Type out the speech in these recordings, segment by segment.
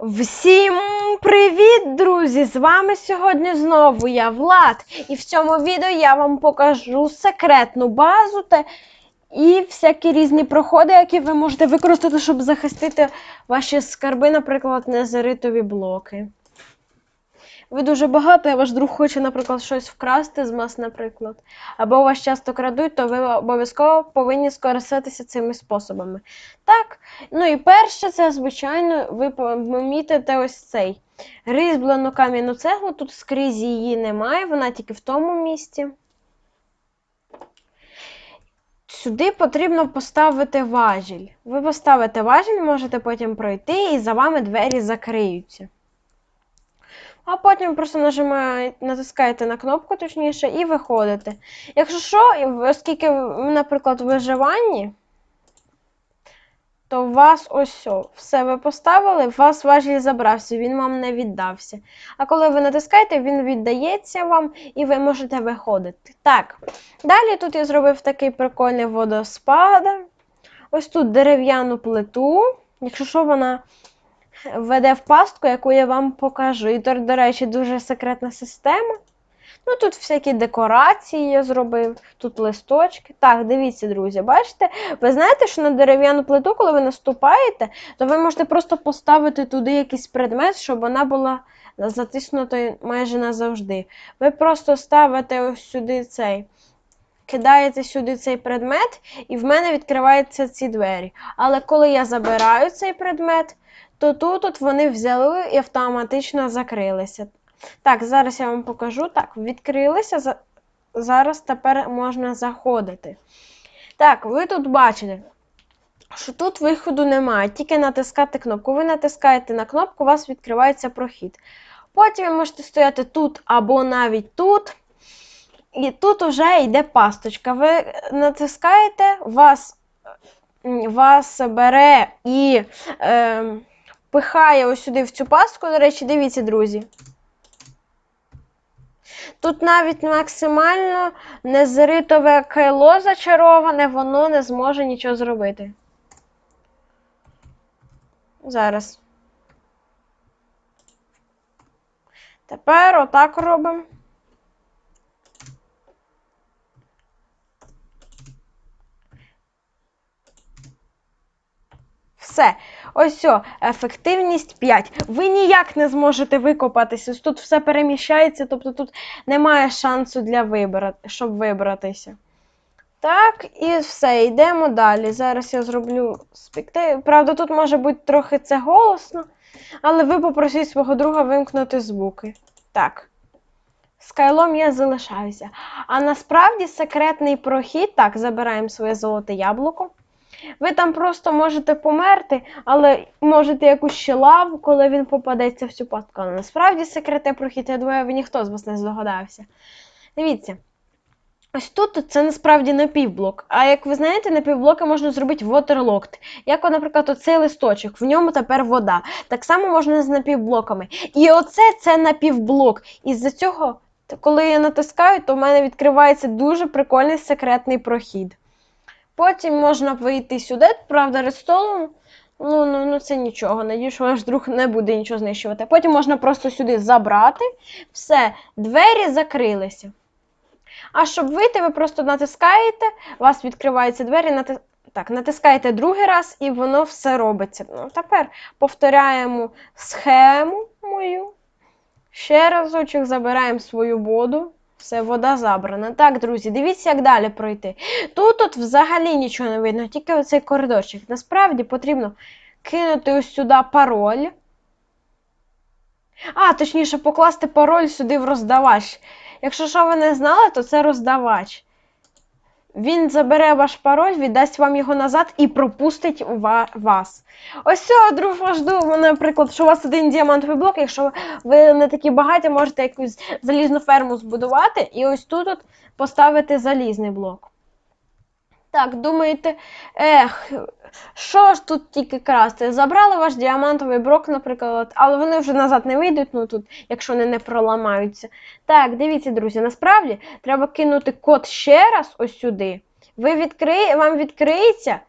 Всім привіт, друзі! З вами сьогодні знову я Влад. І в цьому відео я вам покажу секретну базу та і всякі різні проходи, які ви можете використати, щоб захистити ваші скарби, наприклад, незеритові блоки. Ви дуже багато, і ваш друг хоче, наприклад, щось вкрасти з вас, наприклад, або вас часто крадуть, то ви обов'язково повинні скористатися цими способами. Так, ну і перше, це, звичайно, ви помітите ось цей різьблену кам'яну цеглу. Тут скрізь її немає, вона тільки в тому місці. Сюди потрібно поставити важіль. Ви поставите важіль, можете потім пройти, і за вами двері закриються. А потім просто нажимаєте, натискаєте на кнопку, точніше, і виходите. Якщо що, оскільки, наприклад, в виживанні, то у вас ось все ви поставили, у вас важіль забрався, він вам не віддався. А коли ви натискаєте, він віддається вам і ви можете виходити. Так, далі тут я зробив такий прикольний водоспад. Ось тут дерев'яну плиту. Якщо що, вона веде в пастку, яку я вам покажу. І, до, речі, дуже секретна система. Ну, тут всякі декорації я зробив, тут листочки. Так, дивіться, друзі, бачите? Ви знаєте, що на дерев'яну плиту, коли ви наступаєте, то ви можете просто поставити туди якийсь предмет, щоб вона була затиснутою майже назавжди. Ви просто ставите ось сюди цей. Кидаєте сюди цей предмет, і в мене відкриваються ці двері. Але коли я забираю цей предмет, то тут от вони взяли і автоматично закрилися. Так, зараз я вам покажу. Так, відкрилися. Зараз тепер можна заходити. Так, ви тут бачите, що тут виходу немає, тільки натискати кнопку. Ви натискаєте на кнопку, у вас відкривається прохід. Потім ви можете стояти тут або навіть тут. І тут вже йде пасточка. Ви натискаєте, вас, вас бере і е, пихає ось сюди в цю пастку. До речі, дивіться, друзі. Тут навіть максимально незритове кайло зачароване, воно не зможе нічого зробити. Зараз. Тепер отак робимо. Все. Ось ефективність 5. Ви ніяк не зможете викопатися. Тут все переміщається, тобто тут немає шансу для вибра... щоб вибратися. Так, і все, йдемо далі. Зараз я зроблю спекти. Правда, тут може бути трохи це голосно, але ви попросіть свого друга вимкнути звуки. Так. З кайлом я залишаюся. А насправді секретний прохід. Так, забираємо своє золоте яблуко. Ви там просто можете померти, але можете якусь ще лаву, коли він попадеться в цю пастку. Але насправді секретний прохід, я думаю, ніхто з вас не здогадався. Дивіться. Ось тут це насправді напівблок. А як ви знаєте, напівблоки можна зробити waterlocked. Як, наприклад, оцей листочок, в ньому тепер вода. Так само можна з напівблоками. І оце це напівблок. І з-за цього, коли я натискаю, то в мене відкривається дуже прикольний секретний прохід. Потім можна вийти сюди, правда, редстоуном. Ну, ну, ну це нічого. Надію, що ваш друг не буде нічого знищувати. Потім можна просто сюди забрати. Все, двері закрилися. А щоб вийти, ви просто натискаєте, у вас відкриваються двері, нати... так, натискаєте другий раз, і воно все робиться. Ну, тепер повторяємо схему мою. Ще разочок забираємо свою воду. Все, вода забрана. Так, друзі, дивіться, як далі пройти. Тут от взагалі нічого не видно, тільки оцей коридорчик. Насправді потрібно кинути ось сюди пароль. А, точніше, покласти пароль сюди в роздавач. Якщо що ви не знали, то це роздавач. Він забере ваш пароль, віддасть вам його назад і пропустить вас. Ось цього, друг ваш друг, наприклад, що у вас один діамантовий блок, якщо ви не такі багаті, можете якусь залізну ферму збудувати і ось тут от поставити залізний блок. Так, думаєте, ех, що ж тут тільки красти? Забрали ваш діамантовий блок, наприклад, але вони вже назад не вийдуть, ну тут, якщо вони не проламаються. Так, дивіться, друзі, насправді треба кинути код ще раз ось сюди. Ви відкри... Вам відкриється.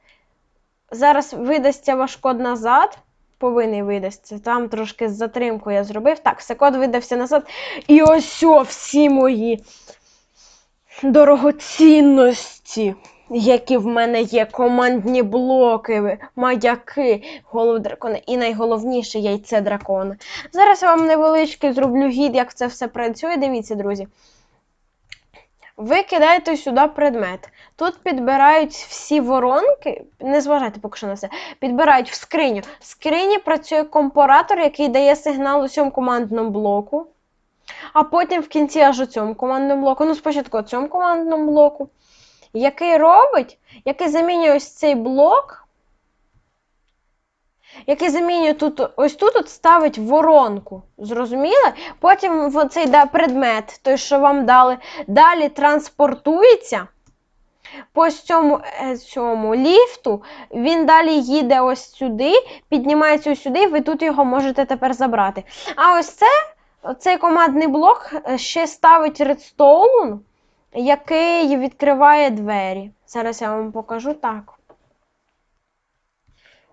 Зараз видасться ваш код назад. повинен видасться. Там трошки з затримкою я зробив. Так, все, код видався назад. І ось о, всі мої дорогоцінності, які в мене є, командні блоки, маяки, голов дракона і найголовніше яйце дракона. Зараз я вам невеличкий зроблю гід, як це все працює. Дивіться, друзі. Ви кидаєте сюди предмет. Тут підбирають всі воронки, не зважайте поки що на це, підбирають в скриню. В скрині працює компоратор, який дає сигнал у цьому командному блоку. А потім в кінці аж у цьому командному блоку. Ну, спочатку у цьому командному блоку. Який робить, який замінює ось цей блок. Який замінює тут, ось тут от ставить воронку. Зрозуміли? Потім цей да, предмет, той, що вам дали, далі транспортується по цьому, е, цьому ліфту. Він далі їде ось сюди, піднімається ось сюди, ви тут його можете тепер забрати. А ось це, цей командний блок е, ще ставить редстоун, який відкриває двері. Зараз я вам покажу так.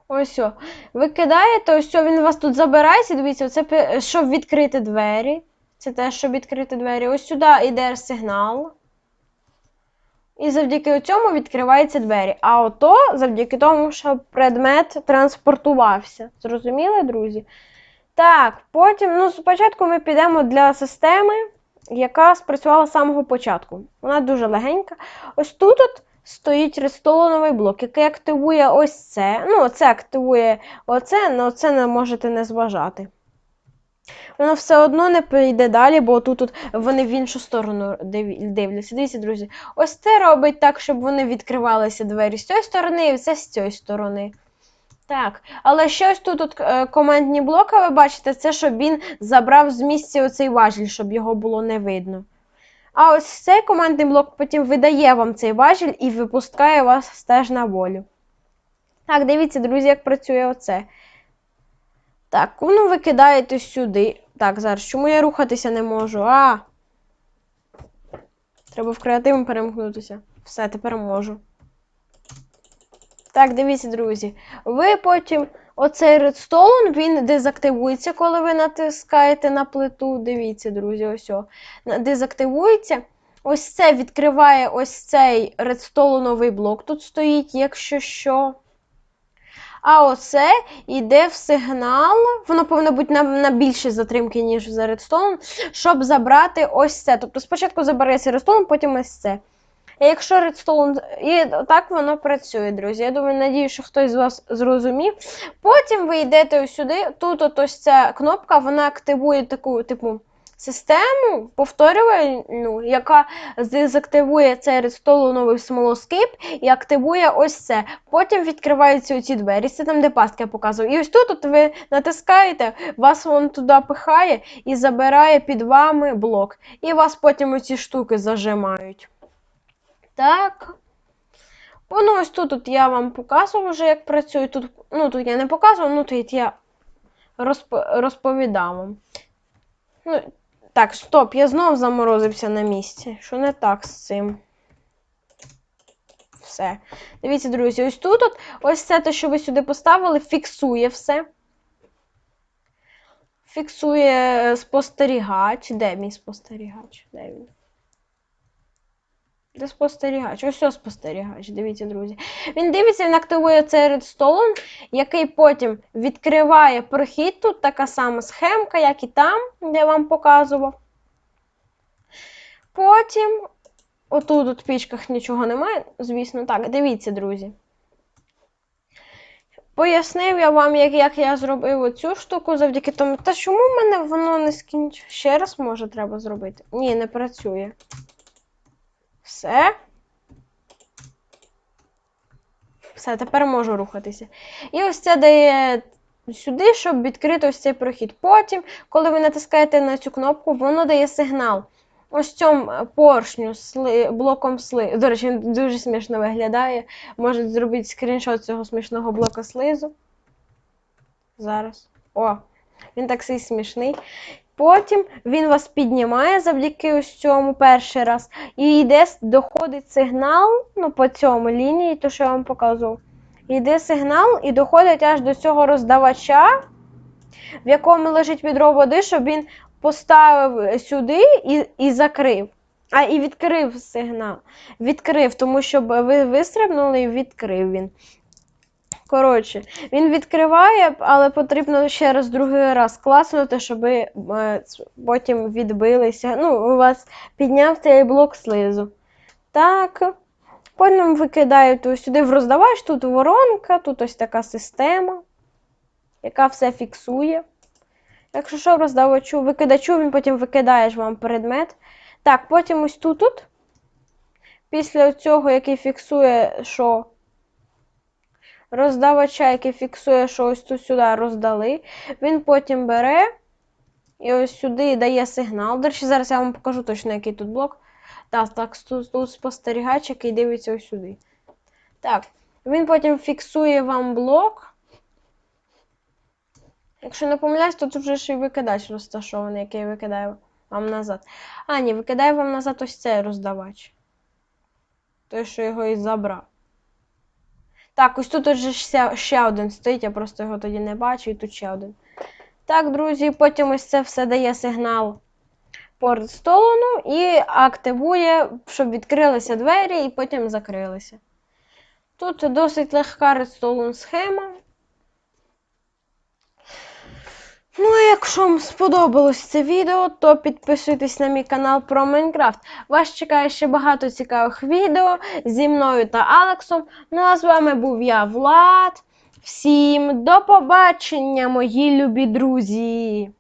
Ось. о. Ви кидаєте, ось о, він вас тут забирається. Дивіться, це щоб відкрити двері. Це теж, щоб відкрити двері. Ось сюди йде сигнал. І завдяки цьому відкриваються двері. А ото завдяки тому, що предмет транспортувався. Зрозуміли, друзі? Так, потім, ну, спочатку ми підемо для системи, яка спрацювала з самого початку. Вона дуже легенька. Ось тут от стоїть рестолоновий блок, який активує ось це. Ну, це активує оце, але це не можете не зважати. Воно все одно не піде далі, бо тут от вони в іншу сторону дивляться. Дивіться, друзі. Ось це робить так, щоб вони відкривалися двері з цієї сторони, і це з цієї сторони. Так, але ще ось тут от, е, командні блоки, ви бачите, це щоб він забрав з місця оцей важіль, щоб його було не видно. А ось цей командний блок потім видає вам цей важіль і випускає вас теж на волю. Так, дивіться, друзі, як працює оце. Так, ну ви кидаєте сюди. Так, зараз чому я рухатися не можу? А! Треба в креативом перемкнутися. Все, тепер можу. Так, дивіться, друзі. Ви потім оцей редстоун, він дезактивується, коли ви натискаєте на плиту. Дивіться, друзі, ось о. Дезактивується. Ось це відкриває ось цей редстоуновий блок. Тут стоїть, якщо що. А оце йде в сигнал. Воно повинно бути на, на більшій затримки, ніж за редстоун, щоб забрати ось це. Тобто спочатку забереться редстоун, потім ось це. Якщо редстоун. І так воно працює, друзі. Я думаю, надію, що хтось з вас зрозумів. Потім ви йдете сюди. Тут от ось ця кнопка, вона активує таку, типу, систему повторювальну, яка дезактивує цей редстоуновий смолоскип і активує ось це. Потім відкриваються ці двері. Це там, де пастки я показував. І ось тут от ви натискаєте, вас вон туди пихає і забирає під вами блок. І вас потім оці штуки зажимають. Так. Воно ось тут от я вам показував вже, як працює. Тут, ну, тут я не показував, ну тут я розп- розповідав вам. Ну, так, стоп, я знов заморозився на місці. Що не так з цим? Все. Дивіться, друзі, ось тут от, ось це те, що ви сюди поставили, фіксує все. Фіксує е, спостерігач. Де мій спостерігач? Де він? Де спостерігач? Ось ось спостерігач, дивіться, друзі. Він дивиться, він активує цей редстоун, який потім відкриває прохід. Тут така сама схемка, як і там, де я вам показував. Потім, отут от в пічках нічого немає, звісно, так, дивіться, друзі. Пояснив я вам, як, як я зробив оцю штуку завдяки тому. Та чому в мене воно не скінч... Ще раз може треба зробити? Ні, не працює. Все. Все, тепер можу рухатися. І ось це дає сюди, щоб відкрити ось цей прохід. Потім, коли ви натискаєте на цю кнопку, воно дає сигнал. Ось цьому е, поршню сли, блоком слизу. До речі, він дуже смішно виглядає. Можете зробити скріншот цього смішного блока слизу. Зараз. О, він такий смішний. Потім він вас піднімає завдяки ось цьому перший раз. І йде, доходить сигнал ну, по цьому лінії, то що я вам показував. йде сигнал і доходить аж до цього роздавача, в якому лежить відро води, щоб він поставив сюди і, і закрив. А, і відкрив сигнал. Відкрив, тому що ви вистрибнули і відкрив він. Коротше, він відкриває, але потрібно ще раз другий раз класнути, щоб е, потім відбилися. Ну, у вас підняв цей блок слизу. Так. Потім викидаєте сюди в роздавач, тут воронка, тут ось така система, яка все фіксує. Якщо що, роздавачу, викидачу, він потім викидає ж вам предмет. Так, потім ось тут, тут після цього, який фіксує, що роздавача, який фіксує, що ось тут сюди роздали, він потім бере і ось сюди дає сигнал. До речі, зараз я вам покажу точно, який тут блок. Так, так, тут, тут спостерігач, який дивиться ось сюди. Так, він потім фіксує вам блок. Якщо не помиляюсь, то тут вже ще й викидач розташований, який викидає вам назад. А, ні, викидає вам назад ось цей роздавач. Той, що його і забрав. Так, ось тут вже ще, один стоїть, я просто його тоді не бачу, і тут ще один. Так, друзі, потім ось це все дає сигнал по столону і активує, щоб відкрилися двері і потім закрилися. Тут досить легка редстоун схема. Ну, а якщо вам сподобалось це відео, то підписуйтесь на мій канал про Майнкрафт. Вас чекає ще багато цікавих відео зі мною та Алексом. Ну а з вами був я, Влад. Всім до побачення, мої любі друзі!